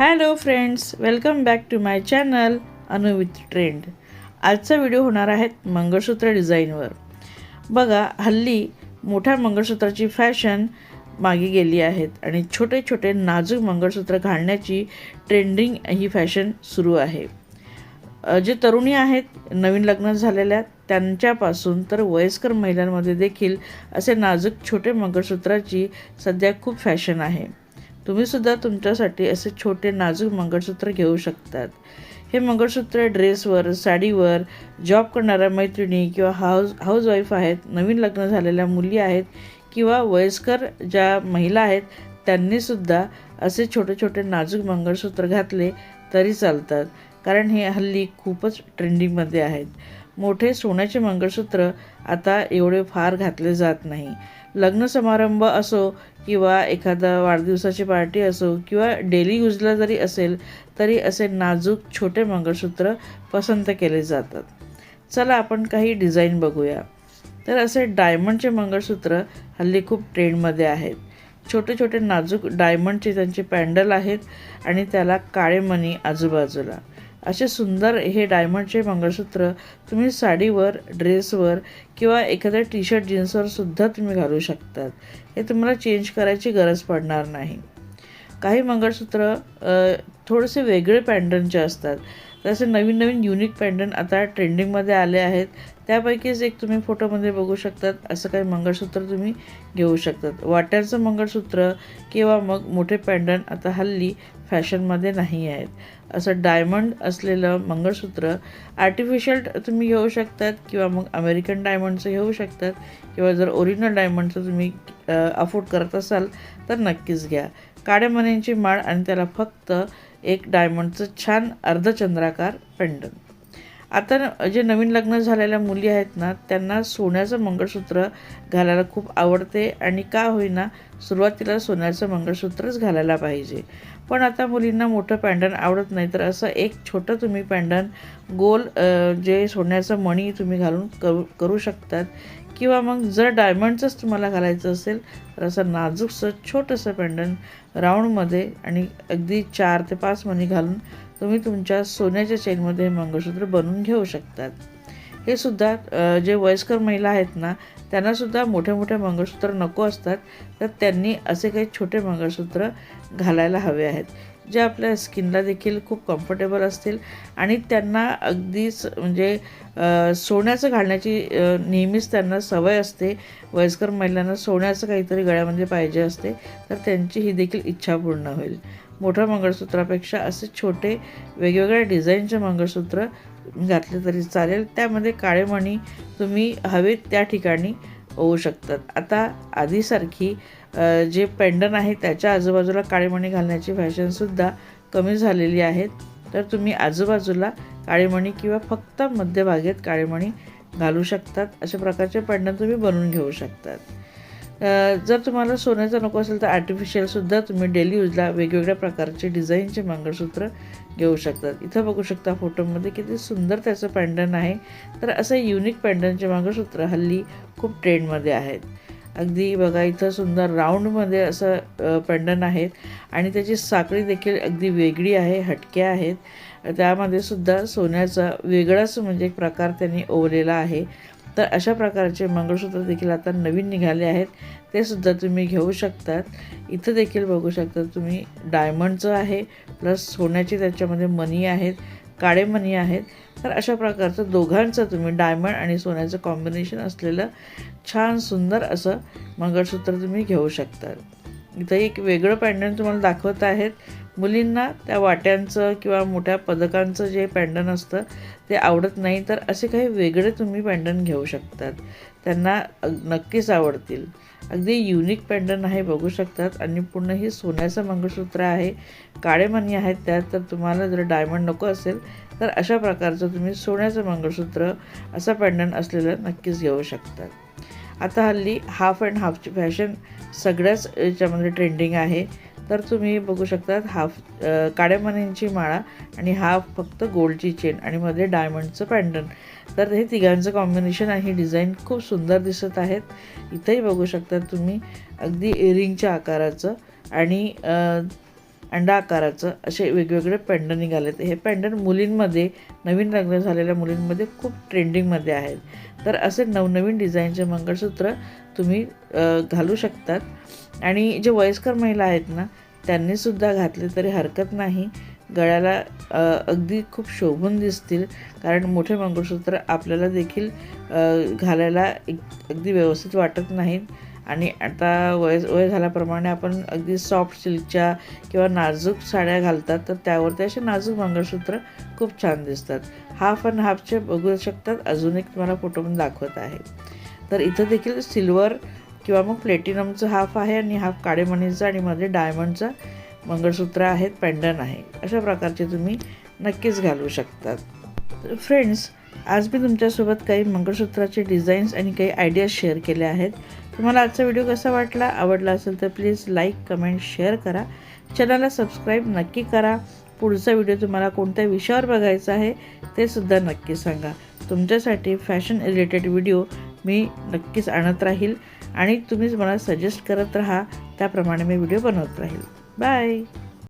Hello friends welcome back to my channel Anu with trend. आजचा video होणार आहेत मंगळसूत्र डिझाईनवर. बघा हल्ली मोठ्या मंगळसूत्राची फॅशन मागे गेली आहेत आणि छोटे छोटे नाजूक मंगळसूत्र घालण्याची ट्रेंडिंग ही फॅशन सुरू आहे. जे तरुणी आहेत नवीन लग्न झालेल्या त्यांच्यापासून तर वयस्कर महिलांमध्ये देखील असे नाजूक छोटे मंगळसूत्राची सध्या खूप फॅशन आहे. तुम्हीसुद्धा तुमच्यासाठी असे छोटे नाजूक मंगळसूत्र घेऊ शकतात. हे मंगळसूत्र ड्रेसवर साडीवर जॉब करणाऱ्या मैत्रिणी किंवा हाऊस हाऊसवाईफ आहेत नवीन लग्न झालेल्या मुली आहेत किंवा वयस्कर ज्या महिला आहेत त्यांनीसुद्धा असे छोटे छोटे नाजूक मंगळसूत्र घातले तरी चालतात. कारण हे हल्ली खूपच ट्रेंडिंगमध्ये आहेत. मोठे सोन्याचे मंगळसूत्र आता एवढे फार घातले जात नाही. लग्न समारंभ असो किंवा एखादा वाढदिवसाची पार्टी असो किंवा डेली यूजला जरी असेल तरी असे नाजूक छोटे मंगळसूत्र पसंत केले जातात. चला आपण काही डिझाईन बघूया. तर असे डायमंडचे मंगळसूत्र हल्ली खूप ट्रेंडमध्ये आहेत. छोटे छोटे नाजूक डायमंडचे त्यांचे पॅन्डल आहेत आणि त्याला काळे मणी आजूबाजूला. असे सुंदर हे डायमंडचे मंगळसूत्र तुम्ही साडीवर ड्रेसवर किंवा एखाद्या टी शर्ट जीन्सवर सुद्धा तुम्ही घालू शकतात. हे तुम्हाला चेंज करायची गरज पडणार नाही. काही मंगळसूत्र थोडेसे वेगळे पॅन्डनचे असतात. तसे नवीन नवीन युनिक पेंडंट आता ट्रेंडिंगमध्ये आले आहेत. त्यापैकीच एक तुम्ही फोटोमध्ये बघू शकतात. असं काही मंगळसूत्र तुम्ही घेऊ शकतात. वाट्यांचं मंगळसूत्र किंवा मग मोठे पेंडंट आता हल्ली फॅशनमध्ये नाही आहेत. असं डायमंड असलेलं मंगळसूत्र आर्टिफिशियल तुम्ही घेऊ शकतात किंवा मग अमेरिकन डायमंडचं घेऊ शकतात. किंवा जर ओरिजिनल डायमंडचं तुम्ही अफोर्ड करत असाल तर नक्कीच घ्या. काड्या मण्यांची माळ आणि त्याला फक्त एक डायमंडचं छान अर्धचंद्राकार पेंडंट आता जे नवीन लग्न झालेल्या मुली आहेत ना त्यांना सोन्याचं मंगळसूत्र घालायला खूप आवडते आणि का होईना सुरुवातीला सोन्याचं मंगळसूत्रच घालायला पाहिजे. पण आता मुलींना मोठं पॅन्डन आवडत नाही तर असं एक छोटं तुम्ही पॅन्डन गोल जे सोन्याचं मणी तुम्ही घालून करू करू शकतात. किंवा मग जर डायमंडचंच तुम्हाला घालायचं असेल तर असं नाजूकसं छोटंसं पॅन्डन राऊंडमध्ये आणि अगदी चार ते पाच मणी घालून तुम्ही तुमच्या सोन्याच्या चेनमध्ये मंगळसूत्र बनवून घेऊ शकतात. हे सुद्धा जे वयस्कर महिला आहेत ना त्यांनासुद्धा मोठे मोठे मंगळसूत्र नको असतात तर त्यांनी असे काही छोटे मंगळसूत्र घालायला हवे आहेत जे आपल्या स्किनला देखील खूप कम्फर्टेबल असतील आणि त्यांना अगदीच म्हणजे सोन्याचं घालण्याची नेहमीच त्यांना सवय असते. वयस्कर महिलांना सोन्याचं काहीतरी गळ्यामध्ये पाहिजे असते तर त्यांची ही देखील इच्छा पूर्ण होईल. मोठ्या मंगळसूत्रापेक्षा असे छोटे वेगवेगळ्या डिझाईनचे मंगळसूत्र घातले तरी चालेल. त्यामध्ये काळे मणी तुम्ही हवेत त्या ठिकाणी होऊ शकतात. आता आधीसारखी जे पेंडन आहे त्याच्या आजूबाजूला काळेमणी घालण्याची फॅशनसुद्धा कमी झालेली आहेत. तर तुम्ही आजूबाजूला काळेमणी किंवा फक्त मध्यभागेत काळेमणी घालू शकतात. अशा प्रकारचे पेंडन तुम्ही बनवून घेऊ शकतात. जर तुम्हाला सोन्याचं नको असेल तर आर्टिफिशियलसुद्धा तुम्ही डेली यूजला वेगवेगळ्या प्रकारचे डिझाईनचे मंगळसूत्र घेऊ शकतात. इथं बघू शकता फोटोमध्ये किती सुंदर त्याचं पॅन्डन आहे. तर असं युनिक पॅन्डनचे मंगळसूत्र हल्ली खूप ट्रेंडमध्ये आहेत. अगदी बघा इथं सुंदर राऊंडमध्ये असं पेंडन पॅन्डन आहेत. आणि त्याची साखळी देखील अगदी वेगळी आहे हटके आहेत. त्यामध्ये सुद्धा सोन्याचा वेगळाच म्हणजे एक प्रकार त्यांनी ओवलेला आहे. तर अशा प्रकारचे मंगळसूत्र देखील आता नवीन निघाले आहेत. ते सुद्धा तुम्ही घेऊ शकतात. इथं देखील बघू शकता तुम्ही डायमंडचं आहे प्लस सोन्याची त्याच्यामध्ये मनी आहेत काळे मनी आहेत. तर अशा प्रकारचं दोघांचं तुम्ही डायमंड आणि सोन्याचं कॉम्बिनेशन असलेलं छान सुंदर असं मंगळसूत्र तुम्ही घेऊ शकतात इथं एक वेगळं पॅन्डन तुम्हाला दाखवत आहेत. मुलींना त्या वाट्यांचं किंवा मोठ्या पदकांचं जे पॅन्डन असतं ते आवडत नाही तर असे काही वेगळे तुम्ही पॅन्डन घेऊ शकतात. त्यांना नक्कीच आवडतील. अगदी युनिक पॅन्डन आहे बघू शकतात. आणि पूर्ण ही सोन्याचं मंगळसूत्र आहे काळेमणी आहेत त्यात तर तुम्हाला जर डायमंड नको असेल तर अशा प्रकारचं तुम्ही सोन्याचं मंगळसूत्र असं पॅन्डन असलेलं नक्कीच घेऊ शकतात. आता हल्ली हाफ अँड हाफची फॅशन सगळ्याच याच्यामध्ये ट्रेंडिंग आहे. तर तुम्ही बघू शकतात हाफ अ, माळा आणि हाफ फक्त गोल्डची चेन आणि मध्ये डायमंडचं पॅन्डन तर हे तिघांचं कॉम्बिनेशन आणि ही डिझाईन खूप सुंदर दिसत आहेत. इथंही बघू शकता तुम्ही. अगदी इरिंगच्या आकाराचं आणि अंडा आकाराचं असे वेगवेगळे पेंडं निघालेत हे पेंडन मुलींमध्ये नवीन लग्न झालेल्या मुलींमध्ये खूप ट्रेंडिंगमध्ये आहेत. तर असे नवनवीन डिझाईनचे मंगळसूत्र तुम्ही घालू शकतात. आणि जे वयस्कर महिला आहेत ना त्यांनीसुद्धा घातले तरी हरकत नाही. गळ्याला अगदी खूप शोभून दिसतील. कारण मोठे मंगळसूत्र आपल्याला देखील घालायला एक अगदी व्यवस्थित वाटत नाहीत. आणि आता वय वय झाल्याप्रमाणे आपण अगदी सॉफ्ट सिल्कच्या किंवा नाजूक साड्या घालतात तर त्यावरती असे नाजूक मंगळसूत्र खूप छान दिसतात. हाफ अँड हाफचे बघू शकतात. अजून एक तुम्हाला फोटो पण दाखवत आहे. तर इथं देखील सिल्वर किंवा मग प्लेटिनमचं हाफ आहे आणि हाफ काळेमणीचं आणि मध्ये डायमंडचं मंगळसूत्र आहेत पेंडन आहे. अशा प्रकारचे तुम्ही नक्कीच घालू शकतात. फ्रेंड्स आज मी तुमच्यासोबत काही मंगळसूत्राचे डिझाईन्स आणि काही आयडियाज शेअर केले आहेत. तुम्हाला आजचा व्हिडिओ कसा वाटला आवडला असेल तर प्लीज लाईक कमेंट शेअर करा. चॅनलला सबस्क्राईब नक्की करा. पुढचा व्हिडिओ तुम्हाला कोणत्या विषयावर बघायचा आहे ते सुद्धा नक्की सांगा. तुमच्यासाठी फॅशन रिलेटेड व्हिडिओ मी नक्कीच आणत राहील. आणि तुम्ही मला सजेस्ट करत राहा. त्याप्रमाणे मी व्हिडिओ बनवत राहील. बाय.